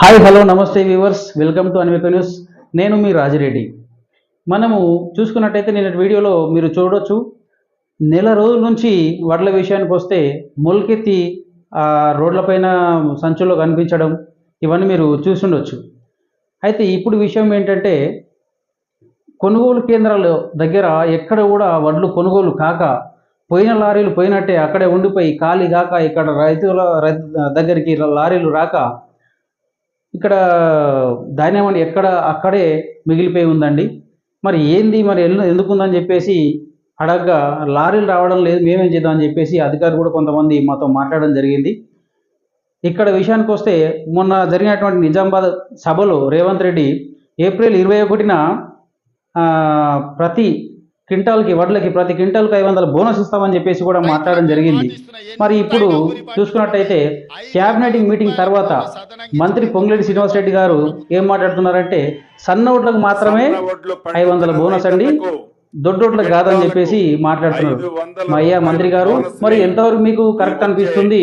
Hi hello నమస్తే viewers. Welcome to Anveka news. నేను మీ రాజిరెడ్డి. మనము చూసుకున్నట్టయితే నేను వీడియోలో మీరు చూడొచ్చు. నెల రోజుల నుంచి వడ్ల విషయానికి వస్తే మొలకెత్తి ఆ రోడ్లపైన సంచుల్లో కనిపించడం ఇవన్నీ మీరు చూసుండొచ్చు అయితే ఇప్పుడు విషయం ఏంటంటే కొనుగోలు కేంద్రాల దగ్గర ఎక్కడ కూడా వడ్లు కొనుగోలు కాక పోయిన లారీలు పోయినట్టే అక్కడే ఉండిపోయి ఖాళీ కాక ఇక్కడ రైతుల దగ్గరికి లారీలు రాక ఇక్కడ డైనమండ్ అని ఎక్కడ అక్కడే మిగిలిపోయి ఉందండి. మరి ఏంది మరి ఎందుకు ఉందని చెప్పేసి అడగ్గా లారీలు రావడం లేదు మేమేం చేద్దాం అని చెప్పేసి అధికారులు కూడా కొంతమంది మాతో మాట్లాడడం జరిగింది. ఇక్కడ విషయానికి వస్తే మొన్న జరిగినటువంటి నిజామాబాద్ సభలో రేవంత్ రెడ్డి ఏప్రిల్ ఇరవై ఒకటిన ప్రతి క్వింటాల్కి వడ్లకి ప్రతి క్వింటాల్కి ఐదు వందల బోనస్ ఇస్తామని చెప్పేసి కూడా మాట్లాడడం జరిగింది. మరి ఇప్పుడు చూసుకున్నట్టయితే క్యాబినెట్ మీటింగ్ తర్వాత మంత్రి పొంగులేటి శ్రీనివాసరెడ్డి గారు ఏం మాట్లాడుతున్నారంటే సన్న ఓట్లకు మాత్రమే ఐదు వందల బోనస్ అండి దొడ్డోట్లకు కాదని చెప్పేసి మాట్లాడుతున్నారు. మా అయ్యా మంత్రి గారు మరి ఎంతవరకు మీకు కరెక్ట్ అనిపిస్తుంది?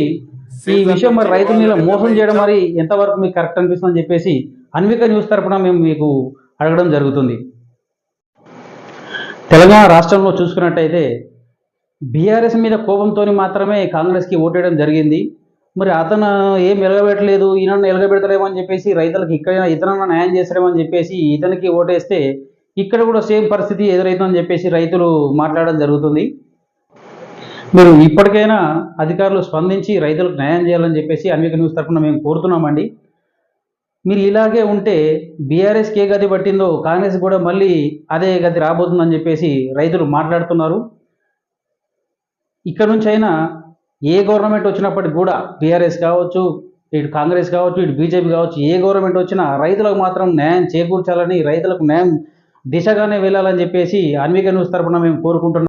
ఈ విషయం మరి రైతుల మీద మోసం చేయడం మరి ఎంతవరకు మీకు కరెక్ట్ అనిపిస్తుంది అని చెప్పేసి అన్విక న్యూస్ తరపున మేము మీకు అడగడం జరుగుతుంది. తెలంగాణ రాష్ట్రంలో చూసుకున్నట్టయితే బీఆర్ఎస్ మీద కోపంతో మాత్రమే కాంగ్రెస్కి ఓటేయడం జరిగింది. మరి అతను ఏం ఎలగబెట్టలేదు ఈయన ఎలగబెడతలేమో అని చెప్పేసి రైతులకు ఇక్కడ ఇతనన్నా న్యాయం చేస్తారేమని చెప్పేసి ఇతనికి ఓటేస్తే ఇక్కడ కూడా సేమ్ పరిస్థితి ఎదురవుతుందని చెప్పేసి రైతులు మాట్లాడడం జరుగుతుంది. మీరు ఇప్పటికైనా అధికారులు స్పందించి రైతులకు న్యాయం చేయాలని చెప్పేసి అనేక న్యూస్ తరఫున మేము కోరుతున్నామండి. మీరు ఇలాగే ఉంటే బీఆర్ఎస్కి ఏ గది పట్టిందో కాంగ్రెస్ కూడా మళ్ళీ అదే గది రాబోతుందని చెప్పేసి రైతులు మాట్లాడుతున్నారు. ఇక్కడ నుంచి అయినా ఏ గవర్నమెంట్ వచ్చినప్పటికి కూడా బీఆర్ఎస్ కావచ్చు ఇటు కాంగ్రెస్ కావచ్చు ఇటు బీజేపీ కావచ్చు ఏ గవర్నమెంట్ వచ్చినా రైతులకు మాత్రం న్యాయం చేకూర్చాలని రైతులకు న్యాయం దిశగానే వెళ్ళాలని చెప్పేసి అన్విక న్యూస్ తరఫున మేము కోరుకుంటున్నాం.